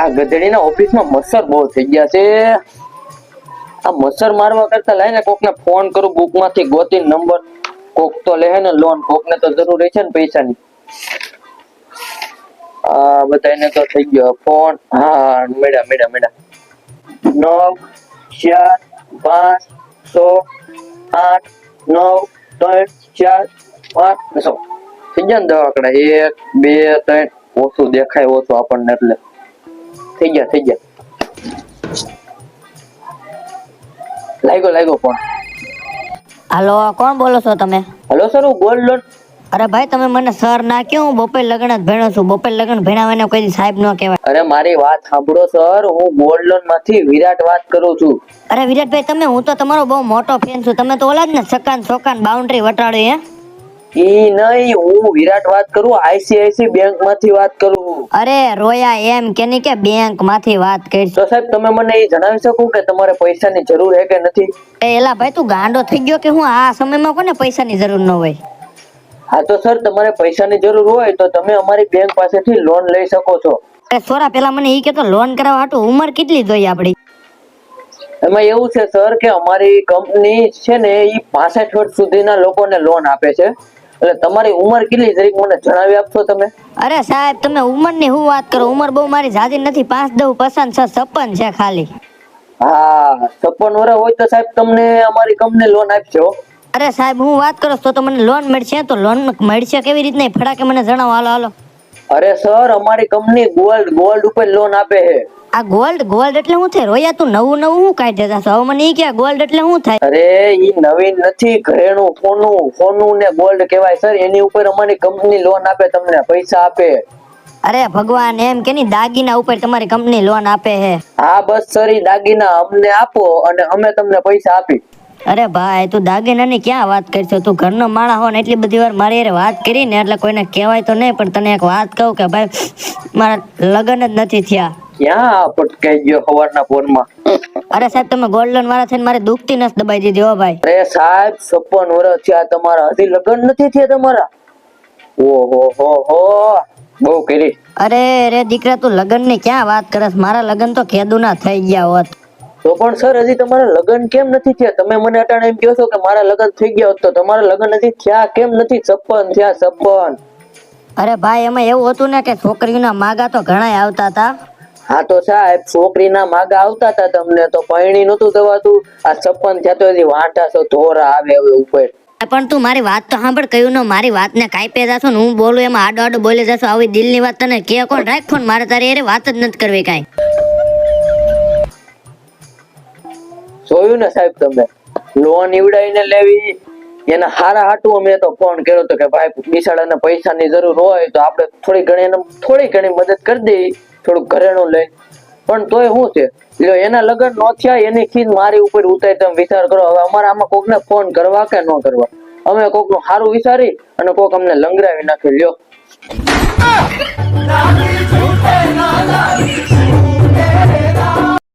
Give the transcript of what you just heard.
આ ગધેડીના ઓફિસમાં મચ્છર બહુ થઈ ગયા છે. આ મચ્છર મારવા કરતા લઈને કોકને ફોન કરું બુકમાંથી ગોતી નંબર કોક તો લે ને લોન કોકને તો જરૂર છે ને પૈસાની. આ બધાને તો થઈ ગયો ફોન હા મેડા મેડા મેડા નવ, ચાર, પાંચ છ આઠ, નવ, ત્રણ, ચાર, પાંચ છ થઈ ગયા ને દવાકડા એક, બે, ત્રણ. ઓછું દેખાય, ઓછું આપણને એટલે. થઈ ગયા થઈ ગયા. લાગ્યો લાગ્યો ફોન હાલો કોણ બોલો છો તમે? હલો સર હું ગોલ્ડ લોન અરે ભાઈ તમે મને સર ના કે હું બપોર લગ્ન જ ભેણો છું. બપોર લગ્ન ભેણાવાને કોઈ સાહેબ ન કહેવાય. અરે મારી વાત સાંભળો સર હું ગોલ્ડ લોનમાંથી વિરાટ વાત કરું છું. અરે વિરાટભાઈ તમે હું તો તમારો બહુ મોટો ફેન છું. તમે તો ઓલા જ ને સકાન સોકાન બાઉન્ડ્રી વટાડી હે? ઈ નહીં હું વિરાટ વાત કરું આઈસીઆઈસી બેંકમાંથી વાત કરું અરે રોયા એમ કે ની કે બેંકમાંથી વાત કરી તો સાહેબ તમે મને એ જણાવી શકો કે તમારે પૈસાની જરૂર હે કે નથી? એલા ભાઈ તું ગાંડો થઈ ગયો કે હું આ સમયમાં કોને પૈસાની જરૂર ન હોય? હા તો સર તમારે પૈસાની જરૂર હોય તો તમે અમારી બેંક પાસેથી લોન લઈ શકો છો. અરે છોરા પેલા મને ઈ કે તો લોન કરાવવા હાટુ ઉંમર કેટલી જોઈએ આપડી? એમાં એવું છે સર કે અમારી કંપની છે ને એ પાસઠ વર્ષ સુધીના લોકોને લોન આપે છે. એટલે તમારી ઉંમર કેટલી જરીક મને જણાવી આપશો તમે? અરે સાહેબ તમે ઉંમરની હું વાત કરો? ઉંમર બહુ મારી જાજી નથી. પાંચ દઉં પસંદ છે. છપ્પન છે ખાલી. હા છપ્પન વર્ષ હોય તો સાહેબ તમને અમારી કંપની લોન આપશો અરે સાહેબ હું વાત કરો તો તો મને લોન મળશે? તો લોન મળશે કેવી રીતના? ફટાકે મને જણાવો. હાલો હાલો. અરે સર અમારી કંપની ગોલ્ડ ગોલ્ડ ઉપર લોન આપે છે. આ ગોલ્ડ ગોલ્ડ એટલે શું થાય રોયા તું નવું નવું શું કાઢી દેતા છો? હવે મને ઈ કે ગોલ્ડ એટલે શું થાય? અરે ઈ નવીન નથી ઘરેણું ફોનું ફોનું ને ગોલ્ડ કહેવાય. સર એની ઉપર અમારી કંપની લોન આપે તમને પૈસા આપે. અરે ભગવાન એમ કે ની દાગીના ઉપર તમારી કંપની લોન આપે હે હા બસ સર ઈ દાગીના અમને આપો અને અમે તમને પૈસા આપી અરે ભાઈ તું દાગીનાની ક્યાં વાત કરશો? તું ઘરનો માળા હો ને એટલી બધી વાર મારી યાર વાત કરી ને એટલે કોઈને કહેવાય તો નહીં પણ તને એક વાત કહું કે ભાઈ મારા લગ્ન જ નથી થયા. ક્યાં પટકાઈ ગયો સવારના ફોનમાં અરે સાહેબ તમે ગોલ્ડ વાળા થઈને મારી દુખતી નસ દબાઈ દીધી હો ભાઈ. અરે સાહેબ છપ્પન વર્ષ થયા તમારા હજી લગ્ન નથી થયા તમારા? ઓહો હો હો બહુ કરી. અરે રે દીકરા તું લગ્નની ક્યાં વાત કરસ? મારા લગ્ન તો ખેદુના થઈ ગયા હોત. તો પણ સર હજી તમારા લગ્ન કેમ નથી થયા? તમે મને અટાણે એમ કહો છો કે મારા લગ્ન થઈ ગયા હોત તો તમારા લગ્ન નથી થયા કેમ નથી? છપ્પન થયા છપ્પન. અરે ભાઈ એમાં એવું હતું ને કે છોકરીઓના માગા તો ઘણા આવતા હતા. હા તો સાહેબ છોકરીના માગા આવતા હતા તમને તો પૈણી નતું દવાતું આ છપ્પન થયા તો હજી વાંટા છો ધોરા આવે હવે ઉપર. પણ તું મારી વાત તો સાંભળ કયું ન મારી વાતને પે જાશો ને હું બોલું એમાં આડો આડો બોલી જશો આવી દિલની વાત તને કે કોણ? રાખ ફોન મારે તારી અરે વાત જ નથી કરવી કાંઈ. જોયું ને સાહેબ તમે? લોન નીવડાવીને લેવી, એના હારા હાટું અમે તો ફોન કર્યો તો કે ભાઈ, બિસાડાને પૈસાની જરૂર હોય તો આપણે થોડી ઘણી એને, થોડી ઘણી મદદ કરી દઈ થોડુંક ઘરેણું લઈ. પણ તોય શું છે? એટલે એના લગ્ન નો થયા, એની ખીજ મારી ઉપર ઉતારી તમે વિચાર કરો. હવે અમારે આમાં કોકને ફોન કરવા કે ન કરવા? અમે કોકનું સારું વિચારી અને કોક અમને લંગરાવી નાખી. લ્યો.